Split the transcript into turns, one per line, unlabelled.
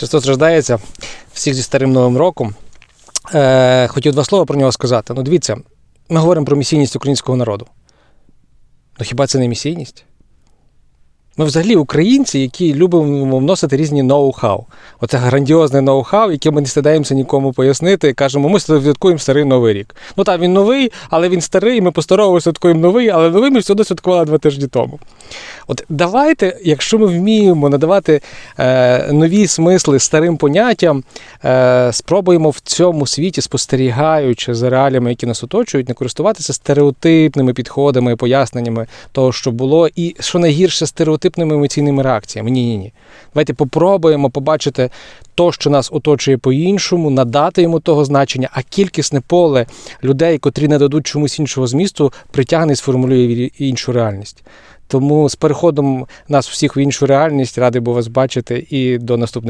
Христос рождається всіх зі старим новим роком. Е, хотів два слова про нього сказати. Ну, дивіться, ми говоримо про місійність українського народу. Ну хіба це не місійність? Ми взагалі українці, які любимо вносити різні ноу-хау. Оце грандіозне ноу-хау, яке ми не стидаємося нікому пояснити. Кажемо, ми святкуємо старий новий рік. Ну так, він новий, але він старий, ми по-старому святкуємо новий, але новий ми все одно святкували два тижні тому. От давайте, якщо ми вміємо надавати е, нові смисли старим поняттям, е, спробуємо в цьому світі, спостерігаючи за реаліями, які нас оточують, не користуватися стереотипними підходами, поясненнями того, що було, і що найгірше стереотипними емоційними реакціями. Ні, ні, ні. Давайте попробуємо побачити то, що нас оточує по-іншому, надати йому того значення, а кількісне поле людей, котрі не дадуть чомусь іншого змісту, притягне і сформулює іншу реальність. Тому з переходом нас всіх в іншу реальність радий був вас бачити і до наступних.